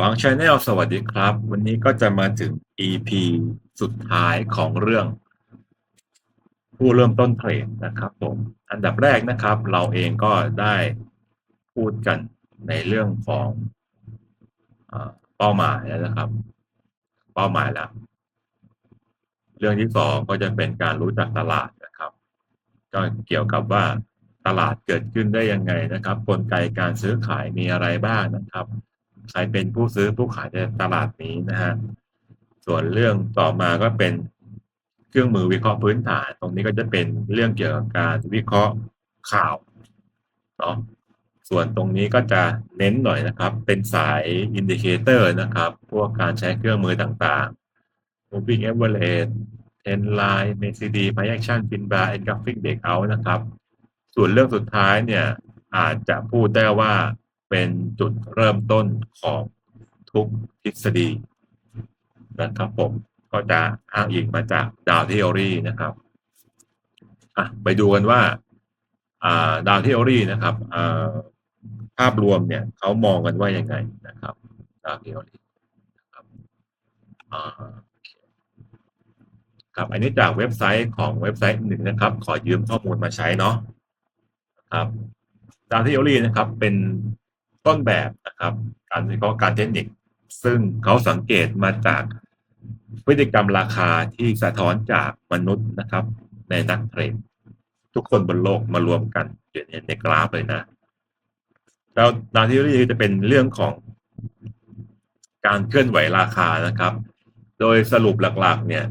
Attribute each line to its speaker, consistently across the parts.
Speaker 1: หวังชาแนลสวัสดีครับ วันนี้ก็จะมาถึง EP สุดท้ายของเรื่อง ผู้เริ่มต้นเทรดนะครับผมอันดับแรกนะครับ เราเองก็ได้พูดกันในเรื่องของเอ่อเป้าหมายแล้วนะครับ เป้าหมายแล้วเรื่องที่สองก็จะเป็นการรู้จักตลาดนะครับ ก็เกี่ยวกับว่าตลาดเกิดขึ้นได้ยังไงนะครับ กลไกการซื้อขายมีอะไรบ้างนะครับ ใครเป็นผู้ซื้อผู้ขายในตลาดนี้นะฮะส่วนเรื่องต่อมาก็เป็นเครื่องมือวิเคราะห์พื้นฐาน ตรงนี้ก็จะเป็นเรื่องเกี่ยวกับการวิเคราะห์ข่าวเนาะส่วนตรงนี้ก็จะเน้นหน่อยนะครับ เป็นสายอินดิเคเตอร์นะครับ พวกการใช้เครื่องมือต่างๆ moving average trend line MACD price action pin bar and graphic breakout นะครับ ส่วนเรื่องสุดท้ายเนี่ยอาจจะพูดได้ว่า เป็นจุดเริ่มต้นของทุกทฤษฎีนะครับผมก็จะอ้างอิงมาจากดาวเทอรีนะครับอะไปดูกันว่าอ่าดาวเทอรีนะครับอ่าภาพรวมเนี่ยเขามองกันว่ายังไงนะครับดาวเทอรีนะครับอ่าครับอันนี้จากเว็บไซต์ของเว็บไซต์หนึ่งนะครับ ขอยืมข้อมูลมาใช้เนาะครับดาวเทอรีนะครับเป็น ต้นแบบนะครับ การวิเคราะห์การเทคนิค ซึ่งเขาสังเกตมาจากพฤติกรรมราคาที่สะท้อนจากมนุษย์นะครับ ในนักเทรดทุกคนบนโลกมารวมกันอยู่ในในกราฟเลยนะ แล้วดาที่รีจะเป็นเรื่องของการเคลื่อนไหวราคานะครับ โดยสรุปหลักๆ เนี่ย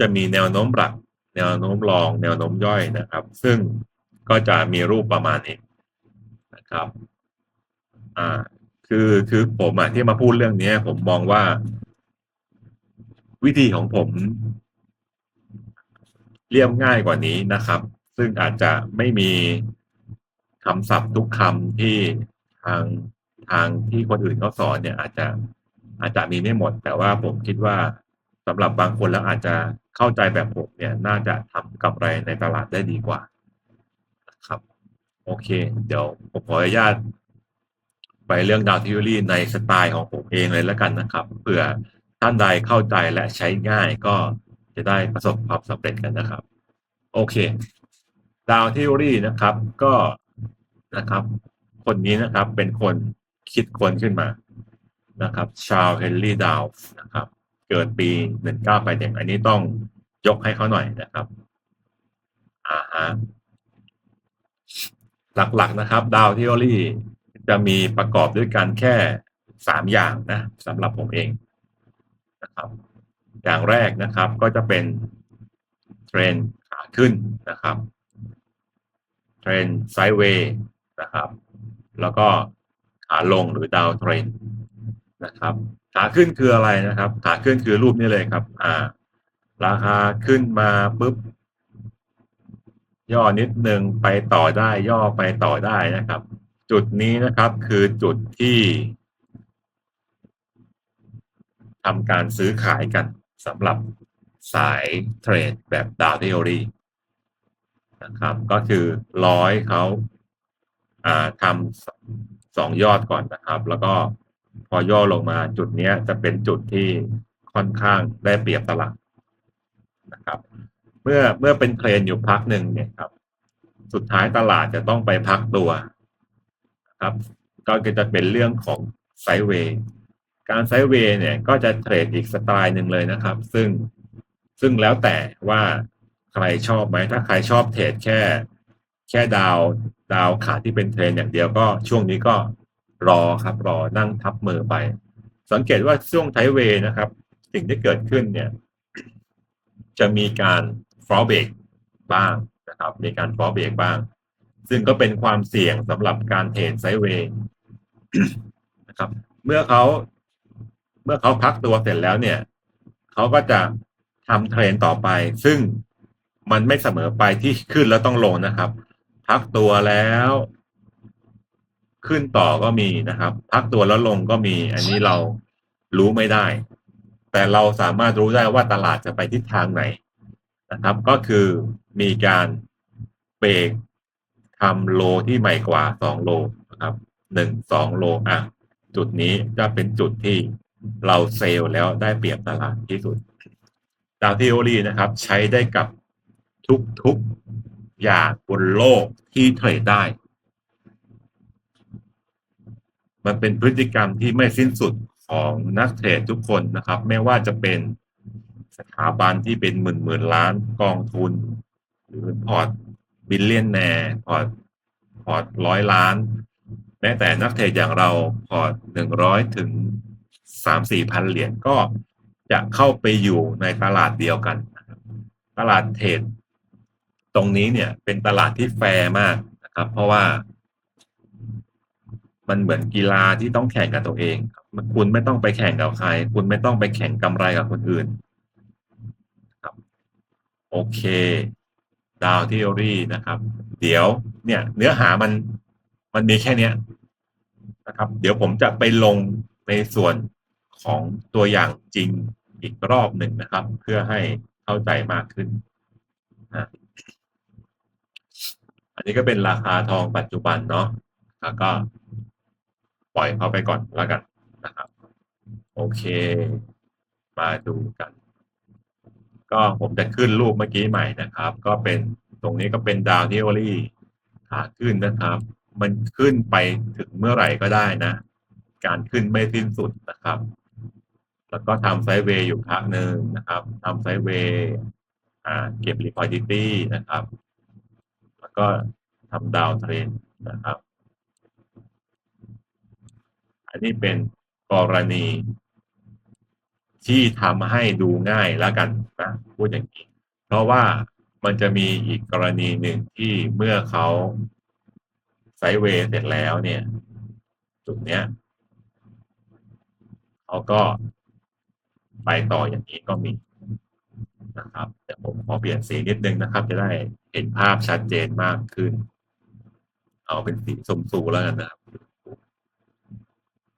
Speaker 1: จะมีแนวโน้มหลัก แนวโน้มรอง แนวโน้มย่อยนะครับ ซึ่งก็จะมีรูปประมาณนี้นะครับ อ่า คือคือผมอะที่มาพูดเรื่องนี้ผมมองว่าวิธีของผมเรียบง่ายกว่านี้นะครับ ซึ่งอาจจะไม่มีคำศัพท์ทุกคำที่ทางทางที่คนอื่นเขาสอนเนี่ย อาจจะอาจจะมีไม่หมด แต่ว่าผมคิดว่าสำหรับบางคนแล้วอาจจะเข้าใจแบบผมเนี่ย น่าจะทำกำไรในตลาดได้ดีกว่า ครับ โอเค เดี๋ยวผมขออนุญาต ไปเรื่องดาวทิวรี่ในสไตล์ของผมเองเลยแล้วกันนะครับเผื่อท่านใดเข้าใจและใช้ง่ายก็จะได้ประสบความสำเร็จกันนะครับ โอเคดาวทิวรี่นะครับก็นะครับ คนนี้นะครับเป็นคนคิดคนขึ้นมานะครับ ชาลเฮนรี่ดาวนะครับ เกิดปีหนึ่งเก้าไปเด็กอันนี้ต้องยกให้เขาหน่อยนะครับอ่าฮะหลักๆนะครับ ดาวทิวรี่ จะมีประกอบด้วยกันแค่สามอย่างนะสำหรับผมเองนะครับ อย่างแรกนะครับก็จะเป็นเทรนขาขึ้นนะครับเทรนไซด์เวย์นะครับ แล้วก็ขาลงหรือดาวเทรนนะครับ ขาขึ้นคืออะไรนะครับ ขาขึ้นคือรูปนี้เลยครับ อ่า ราคาขึ้นมาปุ๊บ ย่อนิดนึงไปต่อได้ย่อไปต่อได้นะครับ จุดนี้นะครับคือจุดที่ทำการซื้อขายกันสำหรับสายเทรดแบบดาวเทอรีนะครับ ก็คือร้อยเขาาทำสองยอดก่อนนะครับ แล้วก็พอย่อลงมาจุดนี้จะเป็นจุดที่ค่อนข้างได้เปรียบตลาดนะครับ เมื่อเมื่อเป็นเทรนอยู่พักหนึ่งเนี่ยครับ สุดท้ายตลาดจะต้องไปพักตัว ครับ ก็จะเป็นเรื่องของไซด์เวย์การไซด์เวย์เนี่ยก็จะเทรดอีกสไตล์หนึ่งเลยนะครับ ซึ่งซึ่งแล้วแต่ว่าใครชอบไหมถ้าใครชอบเทรดแค่ แค่ดาวดาวขาที่เป็นเทรนอย่างเดียวก็ช่วงนี้ก็รอครับรอนั่งทับมือไป สังเกตว่าช่วงไทเวย์นะครับ สิ่งที่เกิดขึ้นเนี่ย จะมีการฟอร์เบรกบ้างนะครับ มีการฟอร์เบรกบ้าง ซึ่งก็เป็นความเสี่ยงสำหรับการเทรดไซด์เวย์นะครับ เมื่อเขาเมื่อเขาพักตัวเสร็จแล้วเนี่ย เขาก็จะทำเทรนต่อไป ซึ่งมันไม่เสมอไปที่ขึ้นแล้วต้องลงนะครับ พักตัวแล้ว ขึ้นต่อก็มีนะครับ พักตัวแล้วลงก็มี อันนี้เรารู้ไม่ได้ แต่เราสามารถรู้ได้ว่าตลาดจะไปทิศทางไหนนะครับ ก็คือมีการเบรก ทำโลที่ใหม่กว่าสองโลนะครับหนึ่งสองโลอะจุดนี้จะเป็นจุดที่เราเซลล์แล้วได้เปรียบตลาดที่สุดดาวทีโอรีนะครับ ใช้ได้กับทุกๆอย่างบนโลกที่เทรดได้ มันเป็นพฤติกรรมที่ไม่สิ้นสุดของนักเทรดทุกคนนะครับ ไม่ว่าจะเป็นสถาบันที่เป็นหมื่นหมื่นล้านกองทุน หรือพอร์ต บิลเลียนแนร์พอร์ตพอร์ตร้อยล้าน แม้แต่นักเทรดอย่างเราพอร์ตหนึ่งร้อยถึงสามสี่พันเหรียญก็จะเข้าไปอยู่ในตลาดเดียวกัน ตลาดเทรดตรงนี้เนี่ยเป็นตลาดที่แฟร์มากนะครับ เพราะว่า มันเหมือนกีฬาที่ต้องแข่งกับตัวเอง คุณไม่ต้องไปแข่งกับใคร คุณไม่ต้องไปแข่งกำไรกับคนอื่นครับโอเค ดาวทีโอรีนะครับ เดี๋ยวเนี่ยเนื้อหามันมันมีแค่เนี้ยนะครับ เดี๋ยวผมจะไปลงในส่วนของตัวอย่างจริงอีกรอบหนึ่งนะครับ เพื่อให้เข้าใจมากขึ้นนะอันนี้ก็เป็นราคาทองปัจจุบันเนาะแล้วก็ปล่อยเขาไปก่อนแล้วกันนะครับ โอเค มาดูกัน ก็ผมจะขึ้นรูปเมื่อกี้ใหม่นะครับ ก็เป็นตรงนี้ก็เป็นดาวนิโอลี่ขาขึ้นนะครับ มันขึ้นไปถึงเมื่อไหร่ก็ได้นะ การขึ้นไม่สิ้นสุดนะครับ แล้วก็ทำไซด์เวย์อยู่พักหนึ่งนะครับทำไซด์เวย์เก็บ liquidity นะครับ แล้วก็ทำดาวเทรนนะครับ อันนี้เป็นกรณี ที่ทำให้ดูง่ายแล้วกันนะพูดอย่างนี้ เพราะว่ามันจะมีอีกกรณีหนึ่งที่เมื่อเขาไซเวย์เสร็จแล้วเนี่ย จุดเนี้ยเขาก็ไปต่ออย่างนี้ก็มีนะครับแต่ผมขอเปลี่ยนสีนิดนึงนะครับ จะได้เห็นภาพชัดเจนมากขึ้น เอาเป็นสีสมสูแล้วกันนะครับ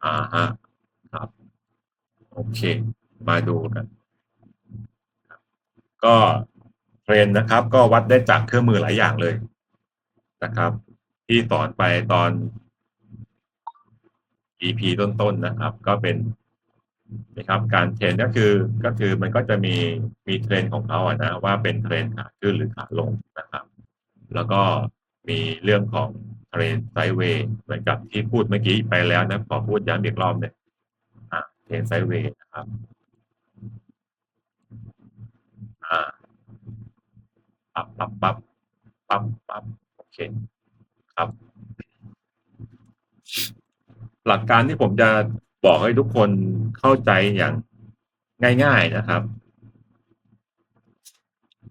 Speaker 1: อ่าฮะครับ โอเค มาดูกันก็เทรนนะครับ ก็วัดได้จากเครื่องมือหลายอย่างเลยนะครับ ที่สอนไปตอน EP ต้นๆนนะครับ ก็เป็นนะครับ การเทรนก็คือก็คือมันก็จะมีมีเทรนของเขาอะนะว่าเป็นเทรนขาขึ้นหรือขาลงนะครับ แล้วก็มีเรื่องของเทรนไซด์เวย์เหมือนกับที่พูดเมื่อกี้ไปแล้วนะขอพูดย้ำอีกรอบหนึ่งอ่าเทรนไซด์เวย์นะครับ อ่าปับปับปับปับปับโอ เคครับ หลักการที่ผมจะบอกให้ทุกคนเข้าใจอย่างง่าย ๆนะครับ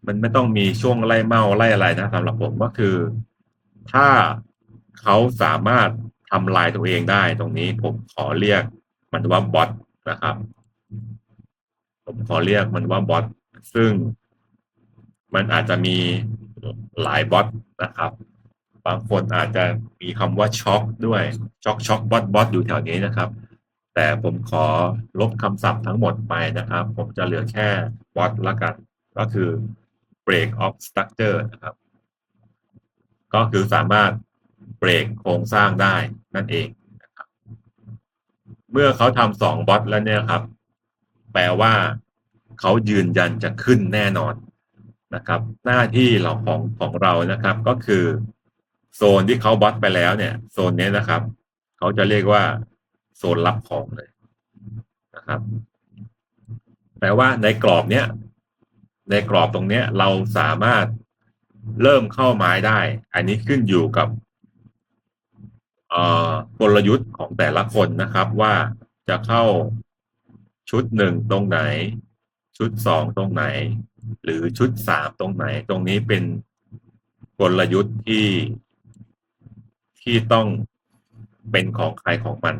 Speaker 1: มันไม่ต้องมีช่วงไล่เมาไล่อะไรนะสำหรับผมก็คือ ถ้าเขาสามารถทำลายตัวเองได้ตรงนี้ ผมขอเรียกมันว่าบอทนะครับ ผมขอเรียกมันว่าบอทซึ่งมันอาจจะมีหลายบอทนะครับ บางคนอาจจะมีคำว่าช็อกด้วยช็อกช็อกบอทบอทอยู่แถวนี้นะครับ แต่ผมขอลบคำศัพท์ทั้งหมดไปนะครับ ผมจะเหลือแค่บอทละกัน ก็คือ break of structure นะครับ ก็คือสามารถเบรกโครงสร้างได้นั่นเองนะครับ เมื่อเขาทำสองบอทแล้วเนี่ยครับ แปลว่าเขายืนยันจะขึ้นแน่นอนนะครับ หน้าที่เราของของเรานะครับก็คือ โซนที่เขาบอทไปแล้วเนี่ย โซนนี้นะครับ เขาจะเรียกว่าโซนรับของเลยนะครับแปลว่าในกรอบเนี้ยในกรอบตรงเนี้ยเราสามารถเริ่มเข้าไม้ได้ อันนี้ขึ้นอยู่กับกลยุทธ์ของแต่ละคนนะครับว่าจะเข้าชุดหนึ่งตรงไหน ชุดสองตรงไหน หรือชุดสามตรงไหน ตรงนี้เป็นกลยุทธ์ที่ ที่ต้องเป็นของใครของมัน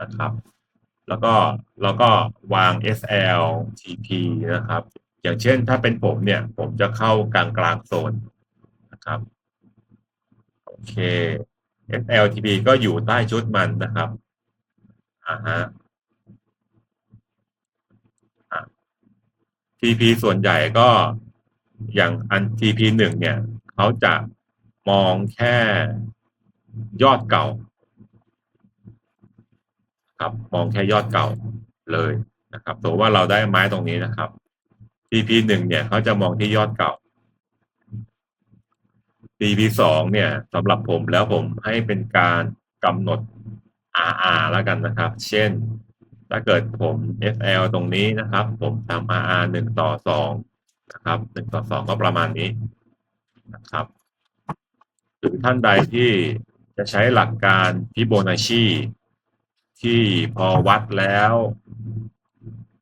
Speaker 1: นะครับ แล้วก็แล้วก็วาง SL TP นะครับ อย่างเช่นถ้าเป็นผมเนี่ย ผมจะเข้ากลางกลางโซนนะครับโอเค SLTP ก็อยู่ใต้ชุดมันนะครับอ่าฮะ TP ส่วนใหญ่ก็อย่างอัน TP หนึ่งเนี่ย เขาจะมองแค่ ยอดเก่า ครับมองแค่ยอดเก่าเลยนะครับสมมติว่าเราได้ไม้ตรงนี้นะครับ TP หนึ่งเนี่ยเขาจะมองที่ยอดเก่า TP สองเนี่ยสำหรับผมแล้วผมให้เป็นการกำหนด RR แล้วกันนะครับ เช่น ถ้าเกิดผม FL ตรงนี้นะครับ ผมทำ RR หนึ่งต่อสองนะครับหนึ่งต่อสองก็ประมาณนี้นะครับหรือท่านใดที่ จะใช้หลักการฟิโบนัชชีที่พอวัดแล้ว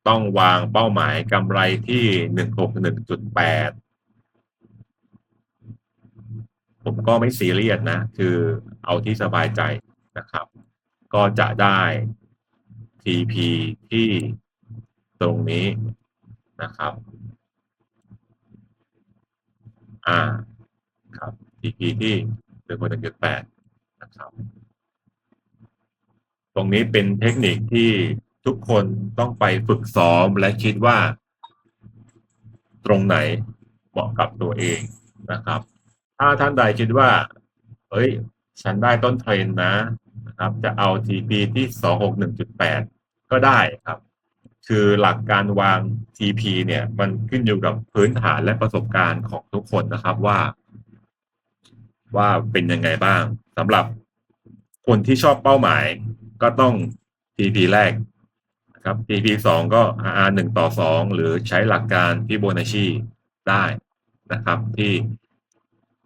Speaker 1: ต้องวางเป้าหมายกำไรที่หนึ่งหกหนึ่งจุดแปดผมก็ไม่ซีเรียสนะ คือเอาที่สบายใจนะครับ ก็จะได้ TP ที่ตรงนี้นะครับ อ่า ครับ TP ที่ห นะครับ ตรงนี้เป็นเทคนิคที่ทุกคนต้องไปฝึกซ้อมและคิดว่า ตรงไหนเหมาะกับตัวเองนะครับ ถ้าท่านใดคิดว่าเอ้ย ฉันได้ต้นเทรนนะนะครับ จะเอา TP ที่สองหกหนึ่งจุดแปดก็ได้ครับ คือหลักการวาง TP เนี่ย มันขึ้นอยู่กับพื้นฐานและประสบการณ์ของทุกคนนะครับว่า ว่าเป็นยังไงบ้างสำหรับ คนที่ชอบเป้าหมายก็ต้อง TP แรกนะครับ TP สองก็ RR หนึ่งต่อสองหรือใช้หลักการฟิโบนัชชีได้นะครับที่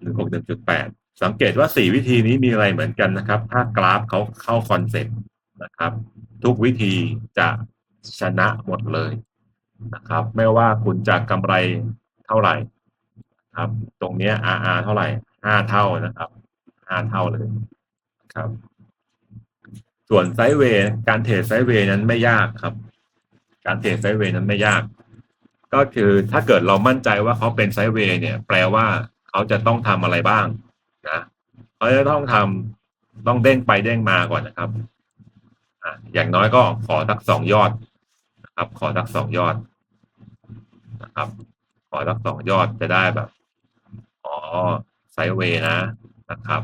Speaker 1: หนึ่งหกหนึ่งจุดแปดสังเกตว่าสี่วิธีนี้มีอะไรเหมือนกันนะครับ ถ้ากราฟเขาเข้าคอนเซ็ปต์นะครับ ทุกวิธีจะชนะหมดเลยนะครับ ไม่ว่าคุณจะกำไรเท่าไหร่ครับ ตรงนี้ RR เท่าไหร่ห้าเท่านะครับห้าเท่าเลยครับ ส่วนไซด์เวย์การเทรดไซด์เวย์นั้นไม่ยากครับ การเทรดไซด์เวย์นั้นไม่ยาก ก็คือถ้าเกิดเรามั่นใจว่าเขาเป็นไซด์เวย์เนี่ย แปลว่าเขาจะต้องทำอะไรบ้างนะเขาจะต้องทำต้องเด้งไปเด้งมาก่อนนะครับอะอย่างน้อยก็ขอสักสองยอดนะครับ ขอสักสองยอดนะครับ ขอสักสองยอดจะได้แบบอ๋อไซด์เวย์นะนะครับ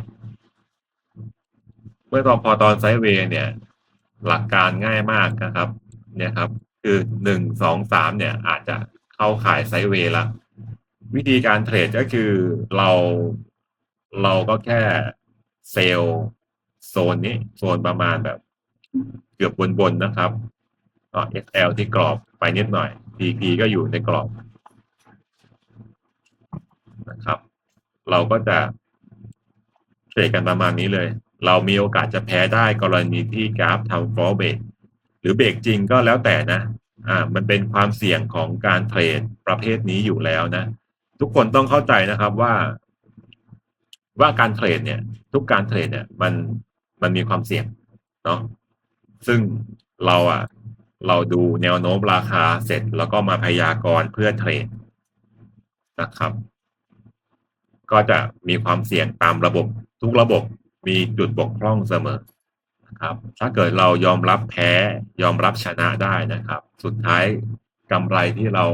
Speaker 1: เมื่อตอนพอตอนไซด์เวย์เนี่ย หลักการง่ายมากนะครับ เนี่ยครับ คือหนึ่งสองสามเนี่ยอาจจะเข้าขายไซด์เวย์ละวิธีการเทรดก็คือเราเราก็แค่เซลโซนนี้โซนประมาณแบบเกือบบนๆนนะครับก็ SL ที่กรอบไปนิดหน่อย TP ก็อยู่ในกรอบนะครับ เราก็จะเทรดกันประมาณนี้เลย เรามีโอกาสจะแพ้ได้กรณีที่กราฟทำฟอลเบรกหรือเบรกจริงก็แล้วแต่นะอ่ามันเป็นความเสี่ยงของการเทรดประเภทนี้อยู่แล้วนะ ทุกคนต้องเข้าใจนะครับว่า ว่าการเทรดเนี่ย ทุกการเทรดเนี่ย มันมันมีความเสี่ยงเนาะซึ่งเราอะเราดูแนวโน้มราคาเสร็จแล้วก็มาพยากรณ์เพื่อเทรดนะครับ ก็จะมีความเสี่ยงตามระบบทุกระบบ มีจุดบกพร่องเสมอนะครับ ถ้าเกิดเรายอมรับแพ้ยอมรับชนะได้นะครับ สุดท้ายกำไรที่เรา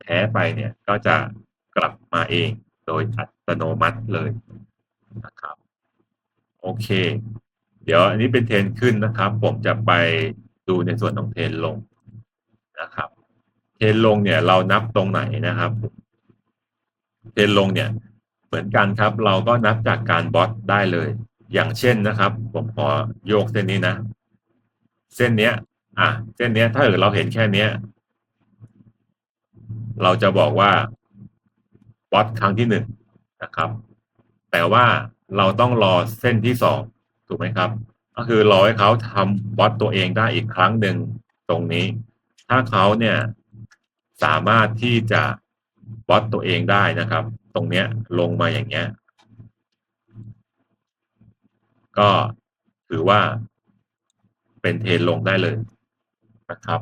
Speaker 1: แพ้ไปเนี่ยก็จะกลับมาเองโดยอัตโนมัติเลยนะครับ โอเค เดี๋ยวอันนี้เป็นเทรนขึ้นนะครับ ผมจะไปดูในส่วนของเทรนลงนะครับ เทรนลงเนี่ยเรานับตรงไหนนะครับ เทรนลงเนี่ย เหมือนกันครับ เราก็นับจากการบอทได้เลย อย่างเช่นนะครับ ผมขอโยกเส้นนี้นะ เส้นเนี้ย อะเส้นเนี้ย ถ้าเกิดเราเห็นแค่เนี้ย เราจะบอกว่าบอทครั้งที่หนึ่งนะครับ แต่ว่าเราต้องรอเส้นที่สองถูกไหมครับ ก็คือรอให้เขาทำบอทตัวเองได้อีกครั้งหนึ่งตรงนี้ ถ้าเขาเนี่ยสามารถที่จะบอทตัวเองได้นะครับ ตรงเนี้ยลงมาอย่างเงี้ย ก็ถือว่าเป็นเทรนลงได้เลยนะครับ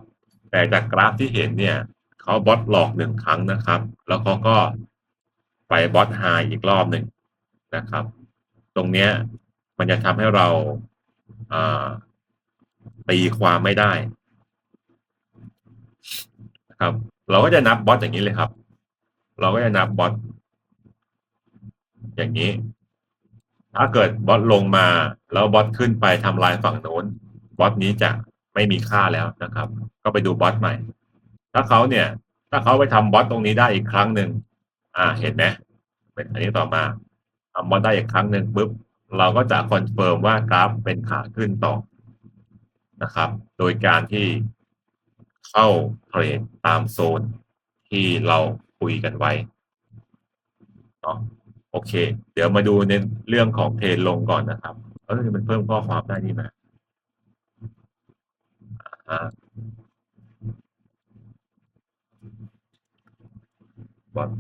Speaker 1: แต่จากกราฟที่เห็นเนี่ยเขาบอทหลอกหนึ่งครั้งนะครับ แล้วเขาก็ไปบอทไฮอีกรอบหนึ่งนะครับ ตรงเนี้ยมันจะทำให้เราตีความไม่ได้นะครับ เราก็จะนับบอทอย่างนี้เลยครับ เราก็จะนับบอท อย่างนี้ ถ้าเกิดบอทลงมา แล้วบอทขึ้นไปทำลายฝั่งโน้นบอทนี้จะไม่มีค่าแล้วนะครับ ก็ไปดูบอทใหม่ ถ้าเขาเนี่ย ถ้าเขาไปทำบอทตรงนี้ได้อีกครั้งหนึ่งอ่าเห็นไหมเป็นอันนี้ต่อมาทำบอทได้อีกครั้งหนึ่งปุ๊บเราก็จะคอนเฟิร์มว่ากราฟเป็นขาขึ้นต่อนะครับ โดยการที่เข้าเทรดตามโซนที่เราคุยกันไว้เนาะ โอเค เดี๋ยวมาดูในเรื่องของเทรนลงก่อนนะครับเออมันเพิ่มข้อความได้นี่นะอ่าบอท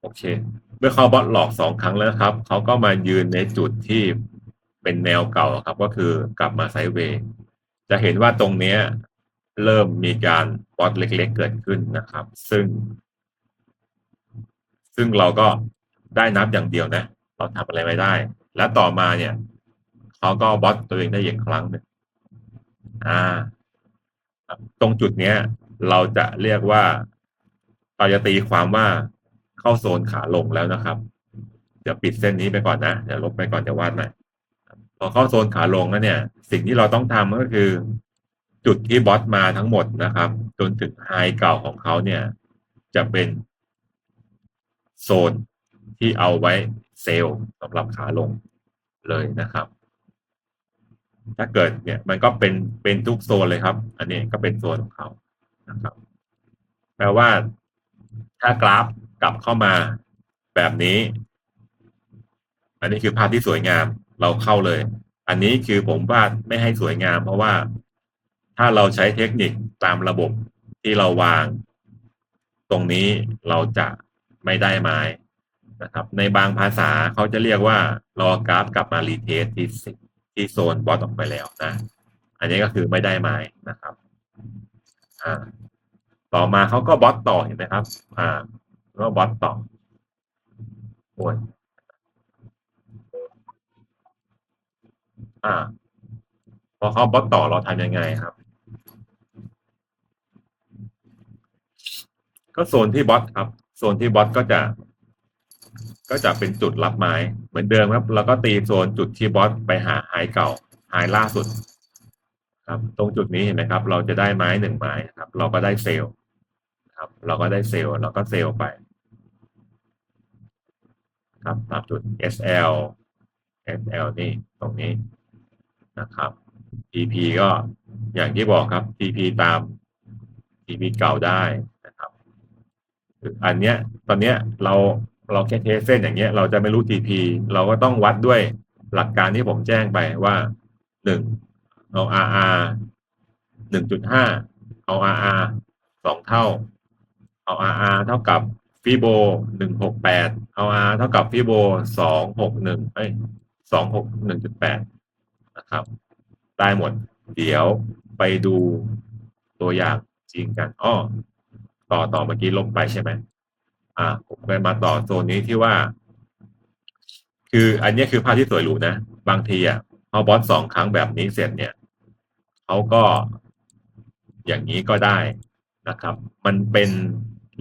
Speaker 1: โอเค เมื่อเขาบอทหลอกสองครั้งแล้วครับ เขาก็มายืนในจุดที่เป็นแนวเก่าครับ ก็คือกลับมาไซด์เวย์ จะเห็นว่าตรงเนี้ย เริ่มมีการบอทเล็กๆเกิดขึ้นนะครับ ซึ่ง ซึ่งเราก็ได้นับอย่างเดียวนะ เราทำอะไรไม่ได้ และต่อมาเนี่ยเขาก็บอทตัวเองได้อีกครั้งหนึ่งอ่า ตรงจุดเนี้ย เราจะเรียกว่าเราจะตีความว่าเข้าโซนขาลงแล้วนะครับเดี๋ยวปิดเส้นนี้ไปก่อนนะเดี๋ยวลบไปก่อนเดี๋ยววาดใหม่พอเข้าโซนขาลงแล้วเนี่ย สิ่งที่เราต้องทำก็คือ จุดที่บอสมาทั้งหมดนะครับ จนถึงไฮเก่าของเขาเนี่ย จะเป็นโซนที่เอาไว้เซลล์สำหรับขาลงเลยนะครับ ถ้าเกิดเนี่ยมันก็เป็นเป็นทุกโซนเลยครับ อันนี้ก็เป็นโซนของเขานะครับ แปลว่าถ้ากราฟกลับเข้ามาแบบนี้ อันนี้คือภาพที่สวยงามเราเข้าเลย อันนี้คือผมวาดไม่ให้สวยงาม เพราะว่า ถ้าเราใช้เทคนิคตามระบบที่เราวาง ตรงนี้เราจะไม่ได้ไม้นะครับ ในบางภาษาเขาจะเรียกว่ารอกราฟกลับมารีเทสที่ที่โซนบอสออกไปแล้วนะ อันนี้ก็คือไม่ได้ไม้นะครับอ่าต่อมาเขาก็บอสต่อเห็นไหมครับ อ่าก็บอสต่อโอ้ยอ่าพอเขาบอสต่อเราทำยังไงครับ ก็โซนที่บอสครับ โซนที่บอสก็จะ ก็จะเป็นจุดรับไม้เหมือนเดิมครับ แล้วก็ตีโซนจุดที่บอสไปหาไฮเก่าไฮล่าสุด ครับ ตรงจุดนี้เห็นไหมครับ เราจะได้ไม้หนึ่งไม้ครับ เราก็ได้เซลล์ครับ เราก็ได้เซลล์เราก็เซลล์ไปครับตามจุด SL SL นี่ตรงนี้นะครับ TP ก็อย่างที่บอกครับ TP ตาม TP เก่าได้ อันเนี้ยตอนเนี้ยเราเราแค่เทสเส้นอย่างเงี้ยเราจะไม่รู้ TP เราก็ต้องวัดด้วยหลักการที่ผมแจ้งไปว่าหนึ่งเอา RR หนึ่งจุดห้าเอา RR สองเท่า เอา RR เท่ากับฟีโบหนึ่งหกแปดเอา R เท่ากับฟีโบสองหกหนึ่งเอ้ยสองหกหนึ่งจุดแปดนะครับ ได้หมด เดี๋ยวไปดูตัวอย่างจริงกันอ้อ ต่อต่อเมื่อกี้ลบไปใช่ไหมอ่าผมไปมาต่อโซนนี้ที่ว่า คืออันนี้คือภาพที่สวยหรูนะ บางทีอะพอบอสสองครั้งแบบนี้เสร็จเนี่ยเขาก็อย่างนี้ก็ได้นะครับ มันเป็น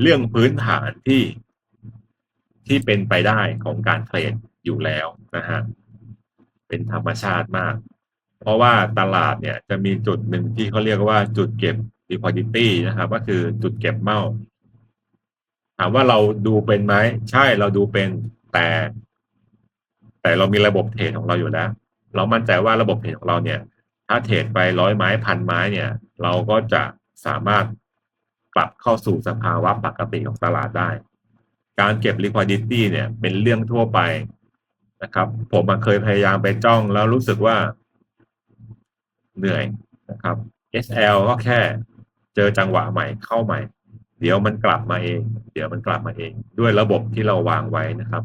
Speaker 1: เรื่องพื้นฐานที่ที่เป็นไปได้ของการเทรดอยู่แล้วนะฮะ เป็นธรรมชาติมาก เพราะว่าตลาดเนี่ยจะมีจุดหนึ่งที่เขาเรียกว่าจุดเก็บ liquidity นะครับ ก็คือจุดเก็บเมาถามว่าเราดูเป็นไหม ใช่เราดูเป็นแต่ แต่เรามีระบบเทรดของเราอยู่แล้ว เรามั่นใจว่าระบบเทรดของเราเนี่ย ถ้าเทรดไปร้อยไม้พันไม้เนี่ย เราก็จะสามารถกลับเข้าสู่สภาวะปกติของตลาดได้ การเก็บ liquidity เนี่ย เป็นเรื่องทั่วไปนะครับ ผมเคยพยายามไปจ้องแล้วรู้สึกว่าเหนื่อยนะครับ SL ก็แค่ เจอจังหวะใหม่เข้าใหม่ เดี๋ยวมันกลับมาเอง เดี๋ยวมันกลับมาเอง ด้วยระบบที่เราวางไว้นะครับ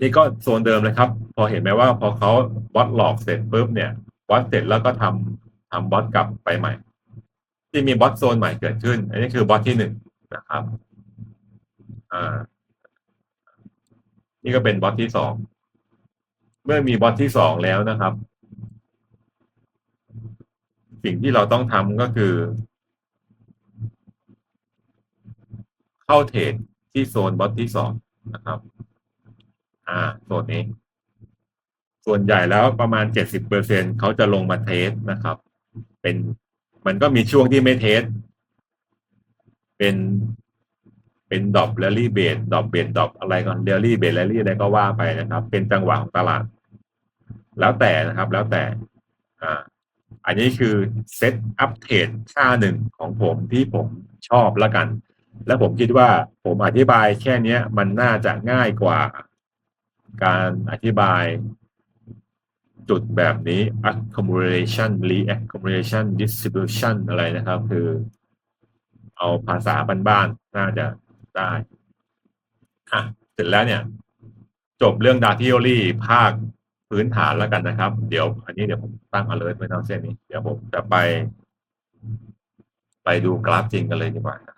Speaker 1: นี่ก็โซนเดิมเลยครับ พอเห็นไหมว่าพอเขาบอทหลอกเสร็จปุ๊บเนี่ยบอทเสร็จแล้วก็ทำทำบอทกลับไปใหม่ ที่มีบอทโซนใหม่เกิดขึ้น อันนี้คือบอทที่หนึ่งนะครับอ่านี่ก็เป็นบอทที่สองเมื่อมีบอทที่สองแล้วนะครับ สิ่งที่เราต้องทำก็คือ เข้าเทรดที่โซนบอทที่สองนะครับอ่าโซนนี้ ส่วนใหญ่แล้วประมาณเจ็ดสิบเปอร์เซ็นเขาจะลงมาเทสนะครับ เป็นมันก็มีช่วงที่ไม่เทสเป็นเป็นดอบแรลลี่เบสดอบเบสดอบอะไรก่อนเรลลี่เบสแรลลี่อะไรก็ว่าไปนะครับ เป็นจังหวะของตลาด แล้วแต่นะครับ แล้วแต่ อ่า อันนี้คือเซตอัปเทรดค่าหนึ่งของผมที่ผมชอบแล้วกัน แล้วผมคิดว่าผมอธิบายแค่นี้มันน่าจะง่ายกว่าการอธิบายจุดแบบนี้ accumulation reaccumulation distribution อะไรนะครับ คือเอาภาษาบ้านๆ น่าจะได้อะเสร็จแล้วเนี่ย จบเรื่อง data theory ภาค พื้นฐานแล้วกันนะครับ เดี๋ยวอันนี้เดี๋ยวผมตั้ง alert ไว้ทั้งเส้นนี้ เดี๋ยวผมจะไป ไปดูกราฟจริงกันเลยดีกว่านะครับ